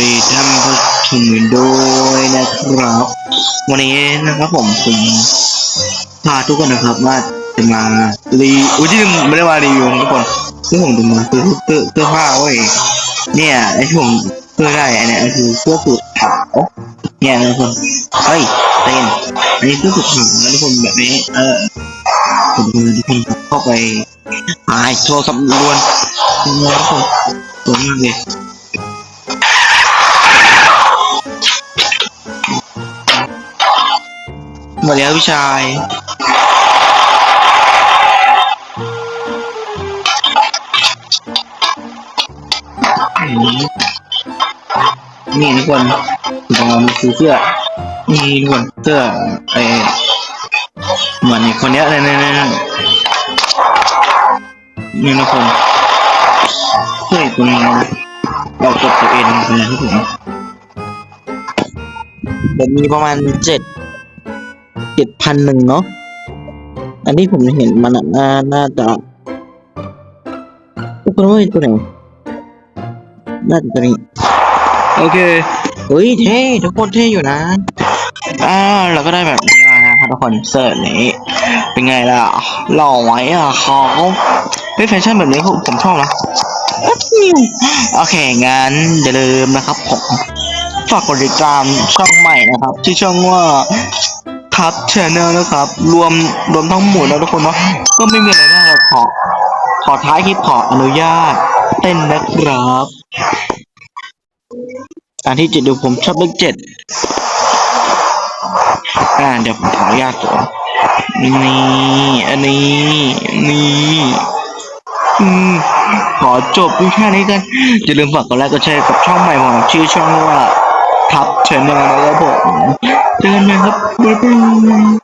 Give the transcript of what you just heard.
ดีท่านผู้ชมด้วยนะครับ วันนี้นะครับผมผมพาทุกคนนะครับว่าจะมารีอุ้ยที่ไม่ได้มารีวิวทุกคนที่ผมจะมาซื้อเสื้อเสื้อผ้าเว้ยเนี่ยไอ้ที่ผมเสื้อได้อันนี้คือเสื้อสูทขาวเนี่ยนะทุกคนเฮ้ยเต้นอันนี้เสื้อสูทขาวนะทุกคนแบบนี้ เออผมดูทุกคนเข้าไปหายโทรศัพท์ล้วนะทุกคนสวยมากเลย หมดแล้วพี่ชาย นี่ทุกคนลองมาซื้อเสื้อ นี่ทุกคนเสื้อไอเหมือนคนเนี้ยนี่นี่นี่นี่ทุกคนเสื้อตัวนี้นะเรากดตัวเองเลยทุกคนเดี๋ยวมีประมาณเจ็ด เจ็ดพันหนึ่งเนาะ อันที่ผมเห็นมันอะน่าน่าจะทุกคนว่าเป็นตัวไหนน่าจะตัวนี้ โอเค เฮ้ยเท่ทุกคนเท่อยู่นะ อ่าเราก็ได้แบบนี้มานะครับทุกคนเสิร์ฟนี้ เป็นไงล่ะ หล่อไว้อะเขาเฮ้ยแฟชั่นแบบนี้ผมผมชอบนะโอเค งั้นอย่าลืมนะครับผม ฝากกดติดตามช่องใหม่นะครับ ที่ช่องว่า ทับชแนลนะครับ รวมรวมทั้งหมดแล้วทุกคนเนาะก็ไม่มีอะไรมากหรอกขอ ขอท้ายคลิปขออนุญาต เต้นนะครับอันที่เจ็ดดูผมชอบเลขเจ็ดอ่าเดี๋ยวผมขออนุญาตตัวนี่อันนี้นี่อืมขอจบวยแค่นี้กันอย่าลืมฝากกดไลค์กดแชร์กับช่องใหม่ของชื่อช่องว่าทับชแนลนะครับผมเจอกันใหม่ครับ บ๊ายบาย